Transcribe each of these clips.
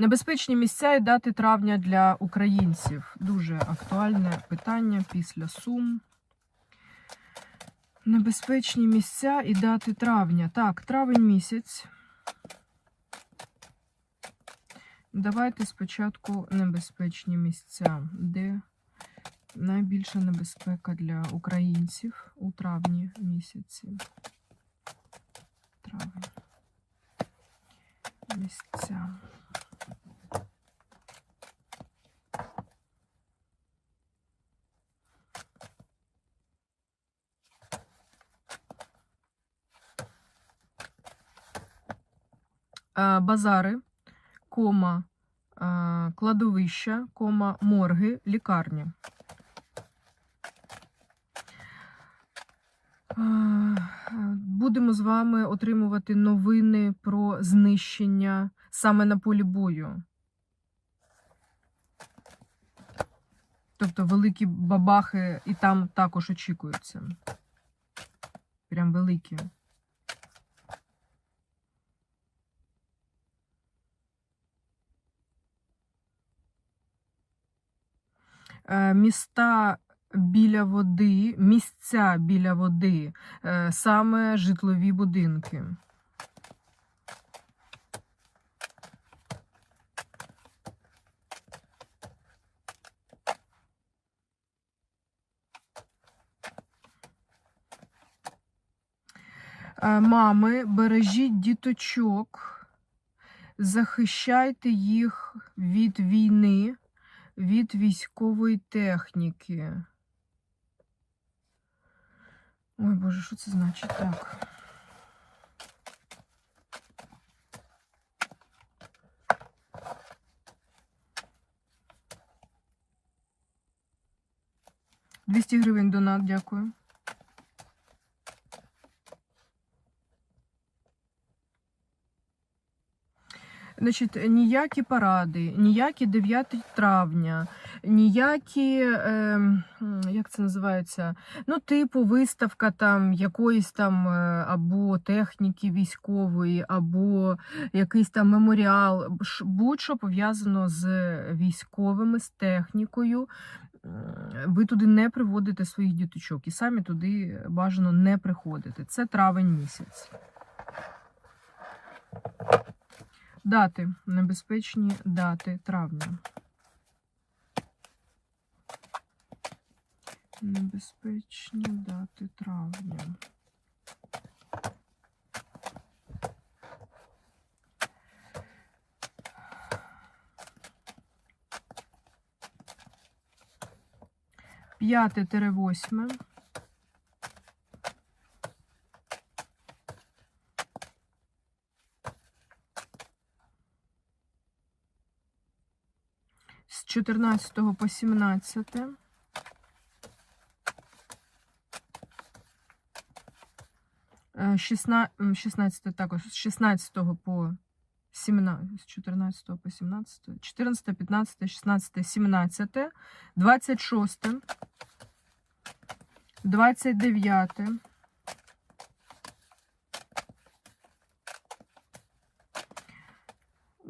Небезпечні місця і дати травня для українців. Дуже актуальне питання після Сум. Небезпечні місця і дати травня. Так, травень місяць. Давайте спочатку небезпечні місця, де найбільша небезпека для українців у травні місяці. Травень. Місця. Базари, кома, е, кладовища, кома, морги, лікарні. Е, Будемо з вами отримувати новини про знищення саме на полі бою. Тобто великі бабахи і там також очікуються. Прям великі. Міста біля води, місця біля води, е, саме житлові будинки. Е, Мами, бережіть діточок, захищайте їх від війни, від військової техніки. Ой, Боже, що це значить так? Двісті гривень донат, дякую. Значить, ніякі паради, ніякі 9 травня, ніякі, е, як це називається, ну, типу, виставка там якоїсь там е, або техніки військової, або якийсь там меморіал, будь-що пов'язано з військовими, з технікою. Ви туди не приводите своїх діточок і самі туди бажано не приходити. Це травень місяць. Дати. Небезпечні дати травня. Небезпечні дати травня. П'яте тире восьме. з 14 по 17. Е, шістна- м, 16 також з 16 по 17, з 14 по 17, 14, 15, 16, 17, 26, 29,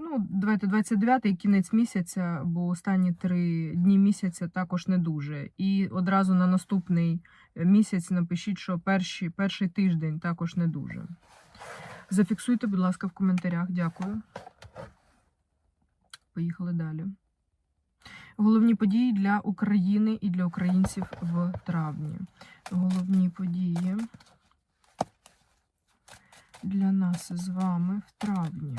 Ну, давайте 29 і кінець місяця, бо останні три дні місяця також не дуже. І одразу на наступний місяць напишіть, що перший, перший тиждень також не дуже. Зафіксуйте, будь ласка, в коментарях. Дякую. Поїхали далі. Головні події для України і для українців в травні. Головні події для нас з вами в травні.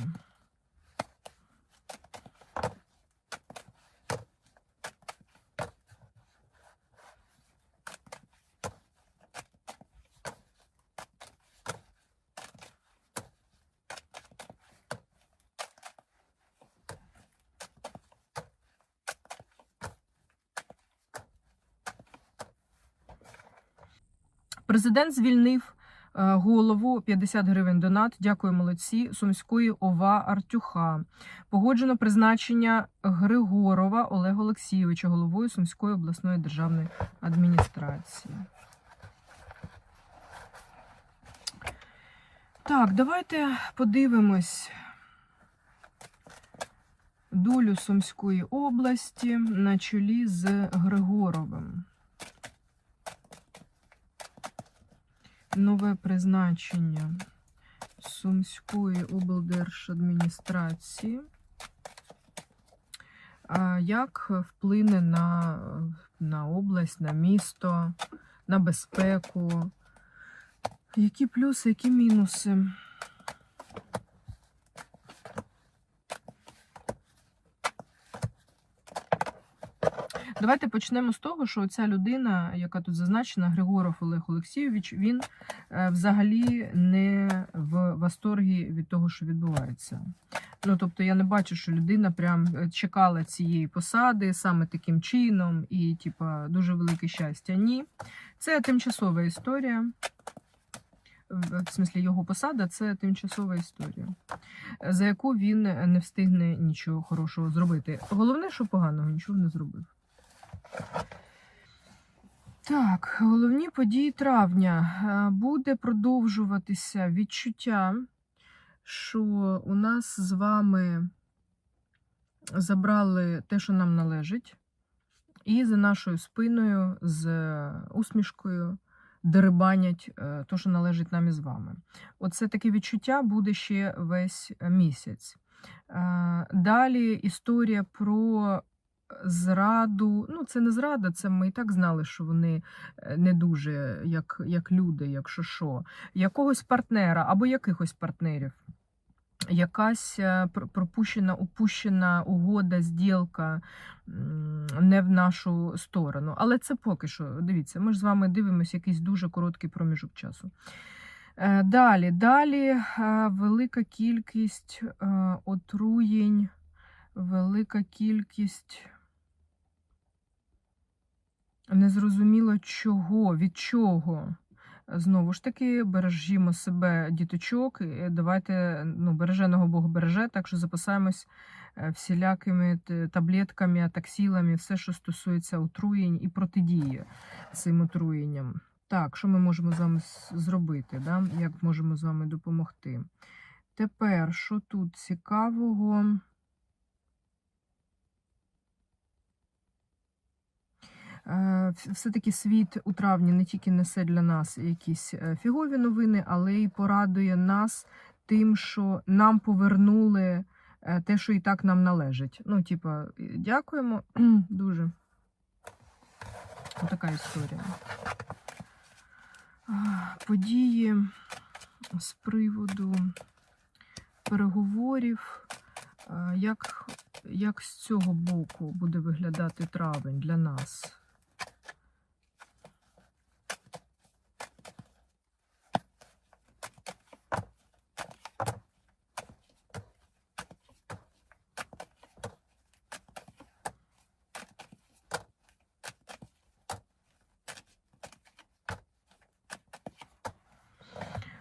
Президент звільнив е, голову 50 гривень донат. Дякую, молодці. Сумської ОВА Артюха. Погоджено призначення Григорова Олега Олексійовича головою Сумської обласної державної адміністрації. Так, давайте подивимось. долю Сумської області на чолі з Григоровим. Нове призначення Сумської облдержадміністрації. Як вплине на, на область, на місто, на безпеку? Які плюси, які мінуси? Давайте почнемо з того, що ця людина, яка тут зазначена, Григоров Олег Олексійович, він е, взагалі не в восторгі від того, що відбувається. Ну, тобто, я не бачу, що людина прям е, чекала цієї посади саме таким чином, і, типа, дуже велике щастя. Ні, це тимчасова історія. В смислі, його посада це тимчасова історія, за яку він не встигне нічого хорошого зробити. Головне, що поганого нічого не зробив. Так, головні події травня. Е, Буде продовжуватися відчуття, що у нас з вами забрали те, що нам належить, і за нашою спиною з усмішкою дерибанять те, що належить нам із вами. Оце таке відчуття буде ще весь місяць. Е, Далі історія про зраду. Ну, це не зрада, це ми і так знали, що вони е, не дуже як, як люди, якщо що. Якогось партнера або якихось партнерів. Якась е, пропущена, упущена угода, зділка не в нашу сторону. Але це поки що. Дивіться, ми ж з вами дивимося якийсь дуже короткий проміжок часу. Е, Далі, далі велика кількість отруєнь, велика кількість незрозуміло чого, від чого. Знову ж таки, бережімо себе, діточок. Давайте ну, береженого Бог береже, так що запасаємось е, всілякими таблетками, атаксілами, все, що стосується отруєнь і протидії цим отруєнням. Так, що ми можемо з вами зробити? Да? Як можемо з вами допомогти? Тепер, що тут цікавого? Е, вс- Все-таки світ у травні не тільки несе для нас якісь е, фігові новини, але й порадує нас тим, що нам повернули е, те, що і так нам належить. Ну, типа, дякуємо дуже. Така історія. Події з приводу переговорів. Як, як з цього боку буде виглядати травень для нас?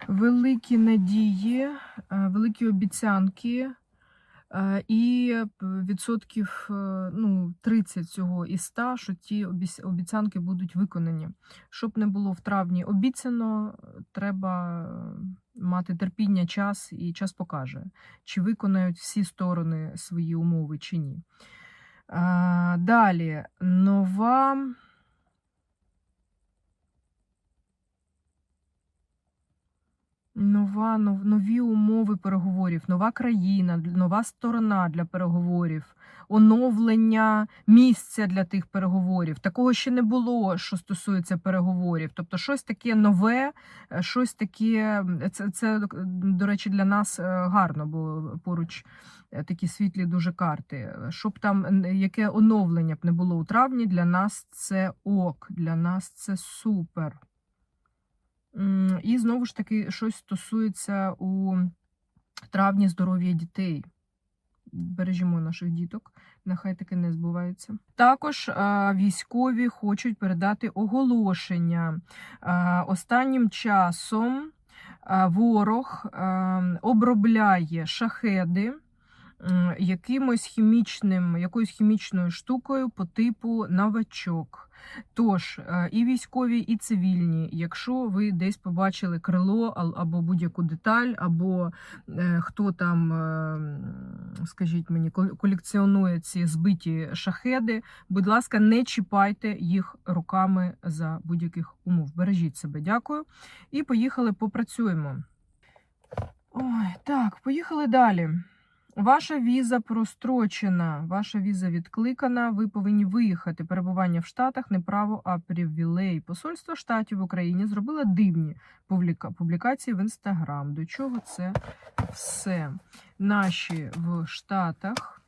Великі надії, е, великі обіцянки, е, і відсотків е, ну, 30 цього із 100, що ті обіцянки будуть виконані. Щоб не було в травні обіцяно, треба мати терпіння, час, і час покаже, чи виконають всі сторони свої умови, чи ні. Далі нова. Нова, нов- нові умови переговорів, нова країна, нова сторона для переговорів, оновлення місця для тих переговорів. Такого ще не було, що стосується переговорів. Тобто, щось таке нове, е, щось таке. Це, це до речі, для нас е, гарно, бо поруч е, такі світлі дуже карти. Щоб там яке оновлення б не було у травні, для нас це ок, для нас це супер. І знову ж таки, щось стосується у травні здоров'я дітей. Бережімо наших діток, нехай таке не збувається. Також а, військові хочуть передати оголошення. А, Останнім часом а, ворог а, обробляє шахеди якимось хімічним, якоюсь хімічною штукою по типу новачок. Тож, е, і військові, і цивільні, якщо ви десь побачили крило або будь-яку деталь, або е, хто там, е, скажіть мені, колекціонує ці збиті шахеди, будь ласка, не чіпайте їх руками за будь-яких умов. Бережіть себе, дякую. І поїхали, попрацюємо. Ой, так, поїхали далі. Ваша віза прострочена, ваша віза відкликана. Ви повинні виїхати. Перебування в Штатах не право, а привілей. Посольство штатів в Україні зробило дивні публікації в інстаграм. До чого це все? Наші в Штатах.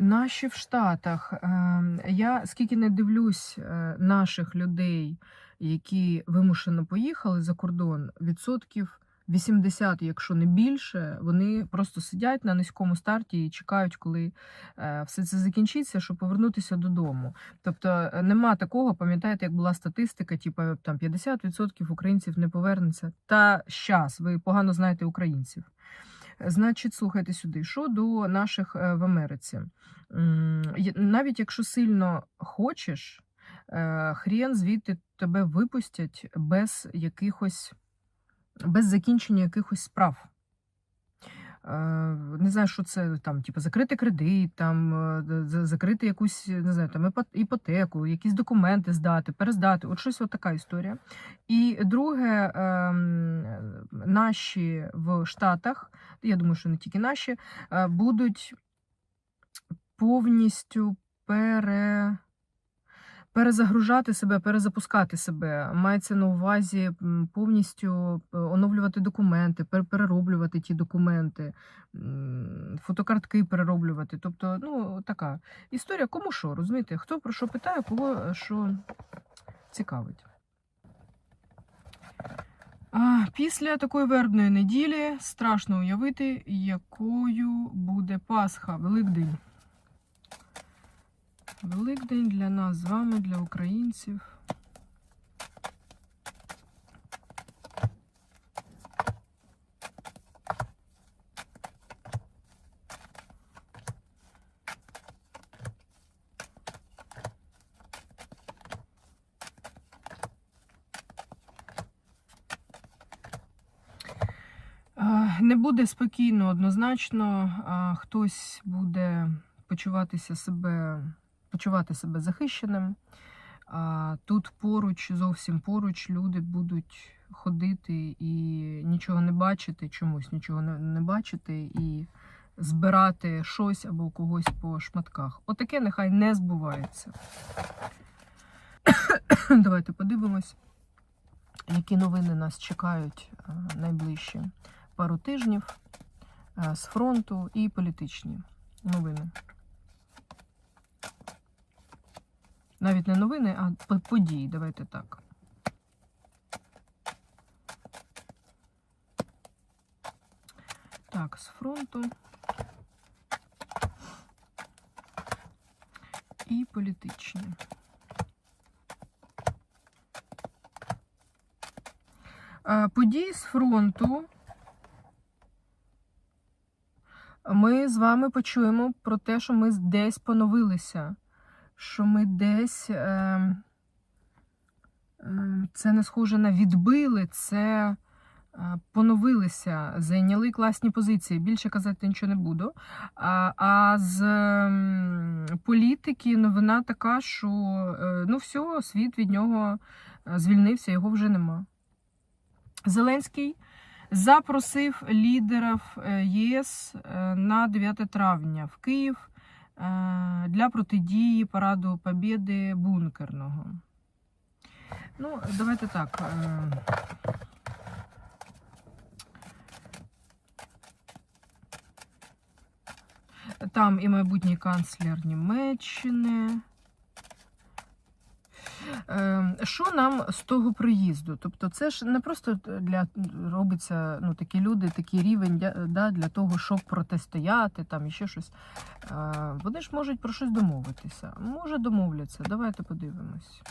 Наші в Штатах. Ем, Я скільки не дивлюсь е, наших людей, які вимушено поїхали за кордон, відсотків 80, якщо не більше, вони просто сидять на низькому старті і чекають, коли е, все це закінчиться, щоб повернутися додому. Тобто е, нема такого, пам'ятаєте, як була статистика, типу там 50% українців не повернеться. Та щас, ви погано знаєте українців. Значить, слухайте сюди, що до наших е, в Америці. Навіть якщо сильно хочеш, е, хрен звідти тебе випустять без якихось, без закінчення якихось справ. Е, Не знаю, що це там, типу, закрити кредит, там, е, закрити якусь, не знаю, там іпотеку, якісь документи здати, перездати. От щось от така історія. І друге, ем, наші в Штатах, я думаю, що не тільки наші, е, будуть повністю пере. Перезагружати себе, перезапускати себе. Мається на увазі повністю е, оновлювати документи, пер- перероблювати ті документи, фотокартки перероблювати. Тобто, ну, така історія, кому що, розумієте? Хто про що питає, кого е, що цікавить. Після такої вербної неділі страшно уявити, якою буде Пасха, Великдень. Великдень для нас з вами, для українців. Не буде спокійно однозначно, хтось буде почуватися себе, почувати себе захищеним. Тут поруч, зовсім поруч, люди будуть ходити і нічого не бачити, чомусь нічого не, бачити і збирати щось або когось по шматках. Отаке нехай не збувається. Давайте подивимось, які новини нас чекають найближчі пару тижнів з фронту і політичні новини. Навіть не новини, а події. Давайте так. Так, з фронту. І політичні. Події з фронту. Ми з вами почуємо про те, що ми десь поновилися що ми десь е, е, це не схоже на відбили, це е, поновилися, зайняли класні позиції. Більше казати нічого не буду. А, а з політики новина така, що е, ну все, світ від нього звільнився, його вже нема. Зеленський запросив лідерів ЄС на 9 травня в Київ для протидії параду Побєди бункерного. Ну, давайте так. е, Там і майбутній канцлер Німеччини. Е, Що нам з того приїзду? Тобто, це ж не просто для робиться ну, такі люди, такий рівень да, для того, щоб протистояти, там і ще щось. Вони ж можуть про щось домовитися. Може, домовляться. Давайте подивимось.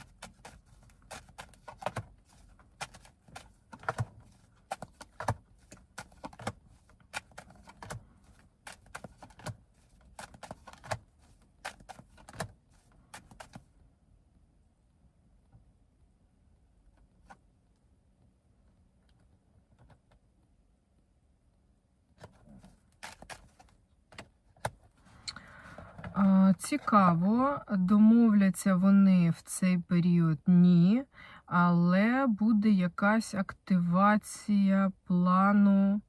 А, Цікаво, домовляться вони в цей період ні, але буде якась активація плану,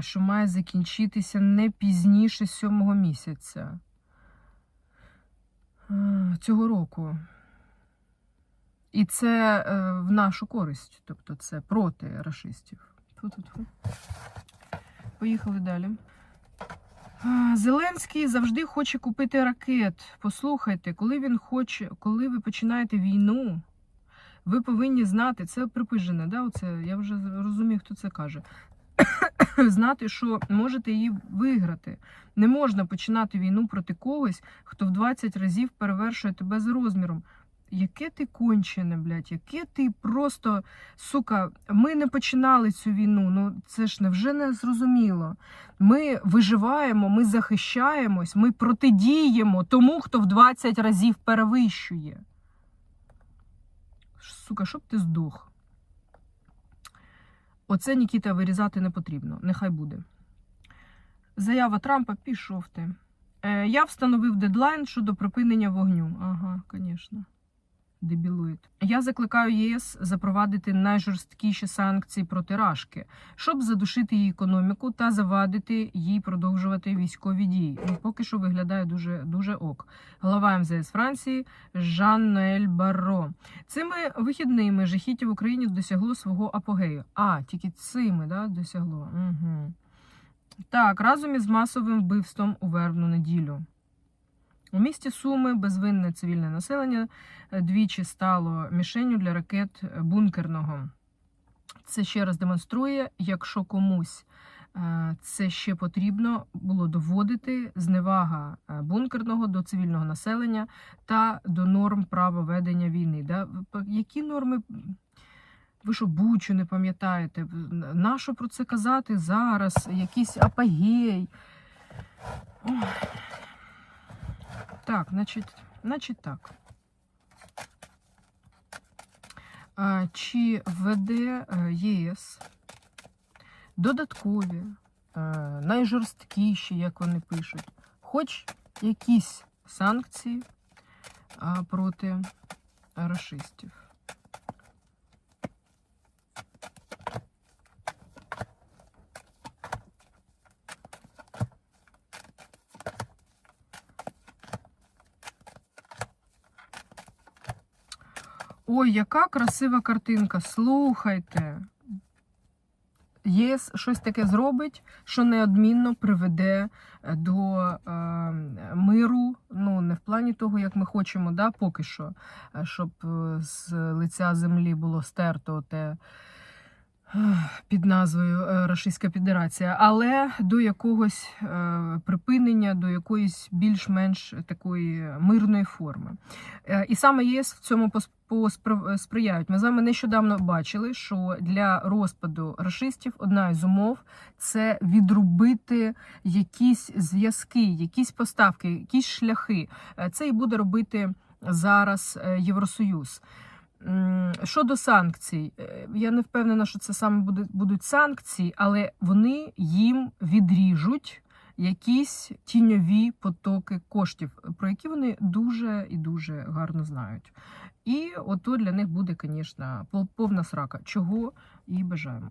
що має закінчитися не пізніше сьомого місяця цього року. І це е, в нашу користь, тобто це проти. Тьфу-тьфу-тьфу. Поїхали далі. Зеленський завжди хоче купити ракет. Послухайте, коли він хоче, коли ви починаєте війну, ви повинні знати, це припижене, да? Оце, я вже розумію, хто це каже. знати, що можете її виграти. Не можна починати війну проти когось, хто в 20 разів перевершує тебе за розміром. Яке ти кончене, блядь, яке ти просто, сука, ми не починали цю війну. Ну це ж невже не зрозуміло. Ми виживаємо, ми захищаємось, ми протидіємо тому, хто в 20 разів перевищує. Сука, щоб ти здох. Оце Нікіта вирізати не потрібно. Нехай буде. Заява Трампа пішов ти. Е, я встановив дедлайн щодо припинення вогню. Ага, звісно. Дебілоїд. Я закликаю ЄС запровадити найжорсткіші санкції проти Рашки, щоб задушити її економіку та завадити їй продовжувати військові дії. Ну, поки що виглядає дуже дуже ок. Глава МЗС Франції Жан-Ноель Барро. Цими вихідними жахіття в Україні досягло свого апогею. А, тільки цими да, досягло. Угу. Так, разом із масовим вбивством у вербну неділю. У місті Суми безвинне цивільне населення е, двічі стало мішенню для ракет е, бункерного. Це ще раз демонструє, якщо комусь е, це ще потрібно було доводити зневага бункерного до цивільного населення та до норм права ведення війни. Які норми? Ви що, бучу не пам'ятаєте? Нащо про це казати зараз? Якийсь апогей? Ой. Так, значить, значить так. Чи введе е, ЄС додаткові, е, найжорсткіші, як вони пишуть, хоч якісь санкції проти рашистів? Ой, яка красива картинка. Слухайте. ЄС щось таке зробить, що неодмінно приведе е, до е, миру. Ну, не в плані того, як ми хочемо, да, поки що, е, щоб е, з лиця землі було стерто те під назвою е, Російська Федерація, але до якогось е, припинення, до якоїсь більш-менш такої мирної форми. Е, І саме ЄС в цьому пос- поспри- сприяють. Ми з вами нещодавно бачили, що для розпаду рашистів одна із умов це відрубити якісь зв'язки, якісь поставки, якісь шляхи. Це і буде робити зараз Євросоюз. Щодо санкцій, е, я не впевнена, що це саме будуть санкції, але вони їм відріжуть якісь тіньові потоки коштів, про які вони дуже і дуже гарно знають. І ото для них буде, звісно, повна срака, чого і бажаємо.